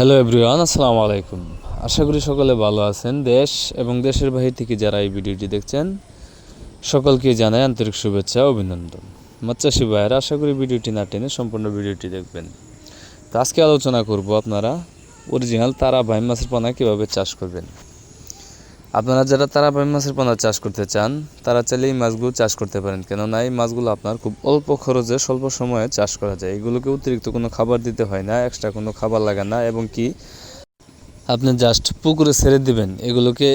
Hello everyone আসসালামু আলাইকুম আশা করি সকলে ভালো আছেন। দেশ এবং দেশের বাহির থেকে যারা এই ভিডিওটি দেখছেন, সকলকে জানাই আন্তরিক শুভেচ্ছা অভিনন্দন। মাচ্চাসী ভাইয়েরা, আশা করি ভিডিওটি না টেনে সম্পূর্ণ ভিডিওটি দেখবেন। তো আজকে আলোচনা করব আপনারা অরিজিনাল তারা ভাই মাছের পানা কীভাবে চাষ করবেন। আপনারা যারা তারা বাইম মাছের পোনা চাষ করতে চান, তারা চাইলে এই মাছগুলো চাষ করতে পারেন। কেননা এই মাছগুলো আপনার খুব অল্প খরচে স্বল্প সময়ে চাষ করা যায়। এগুলোকে অতিরিক্ত কোনো খাবার দিতে হয় না এক্সট্রা কোনো খাবার লাগে না এবং কি আপনি জাস্ট পুকুরে ছেড়ে দিবেন, এগুলোকে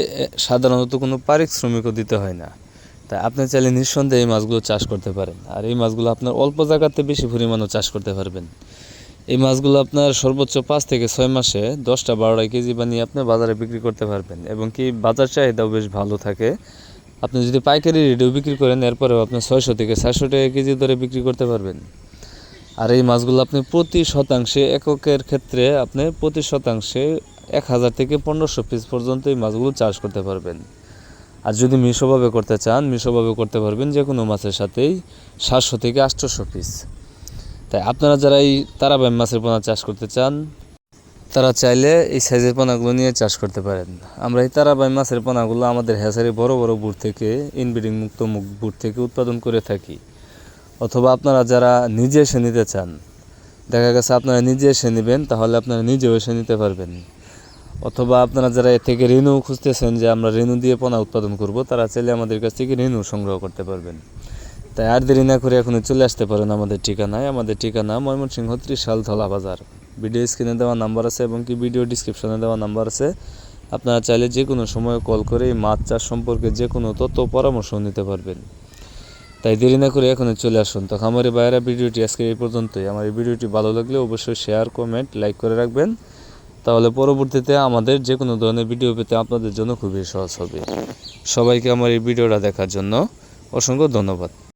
সাধারণত কোনো পারিশ্রমিকও দিতে হয় না। তাই আপনি চাইলে নিঃসন্দেহে এই মাছগুলো চাষ করতে পারেন। আর এই মাছগুলো আপনার অল্প জায়গাতে বেশি পরিমাণও চাষ করতে পারবেন। এই মাছগুলো আপনার সর্বোচ্চ পাঁচ থেকে ছয় মাসে দশটা বারোটা কেজি বানিয়ে আপনি বাজারে বিক্রি করতে পারবেন। এবং কি বাজার চাহিদাও বেশ ভালো থাকে। আপনি যদি পাইকারি রেটেও বিক্রি করেন, এরপরেও আপনি ছয়শো থেকে চারশো টাকা কেজি দরে বিক্রি করতে পারবেন। আর এই মাছগুলো আপনি প্রতি শতাংশে এককের ক্ষেত্রে আপনি প্রতি শতাংশে এক হাজার থেকে পনেরোশো পিস পর্যন্ত এই মাছগুলো চাষ করতে পারবেন। আর যদি মিশ্রভাবে করতে চান মিশ্রভাবে করতে পারবেন যে কোনো মাছের সাথেই সাতশো থেকে আটশোশো পিস। তাই আপনারা যারা এই তারাবাই মাছের পোনা চাষ করতে চান, তারা চাইলে এই সাইজের পোনাগুলো নিয়ে চাষ করতে পারেন। আমরা এই তারাবাই মাছের পোনাগুলো আমাদের হ্যাচারি বড় বড় বুট থেকে, ইনব্রিডিং মুক্ত মুখ বুট থেকে উৎপাদন করে থাকি। অথবা আপনারা যারা নিজে এসে নিতে চান, দেখা গেছে আপনারা নিজে এসে নেবেন, তাহলে আপনারা নিজেও এসে নিতে পারবেন। অথবা আপনারা যারা এর থেকে রেনু খুঁজতেছেন যে আমরা রেনু দিয়ে পোনা উৎপাদন করব, তারা চাইলে আমাদের কাছ থেকে রেনু সংগ্রহ করতে পারবেন। তাই আর দেরি না করে এখনই চলে আসতে পারেন আমাদের ঠিকানায়। আমাদের ঠিকানা ময়মনসিংহ ত্রিশাল ধলা বাজার। ভিডিও স্ক্রিনে দেওয়া নাম্বার আছে এবং কি ভিডিও ডিসক্রিপশনে দেওয়া নাম্বার আছে। আপনারা চাইলে যে কোনো সময় কল করে এই মাছ চাষ সম্পর্কে যে কোনো তথ্য পরামর্শ নিতে পারবেন। তাই দেরি না করে এখনই চলে আসুন। তো আমার বাইরা ভিডিওটি আজকে এই পর্যন্তই। আমার এই ভিডিওটি ভালো লাগলে অবশ্যই শেয়ার কমেন্ট লাইক করে রাখবেন। তাহলে পরবর্তীতে আমাদের যে কোনো ধরনের ভিডিও পেতে আপনাদের জন্য খুবই সহজ হবে। সবাইকে আমার এই ভিডিওটা দেখার জন্য অসংখ্য ধন্যবাদ।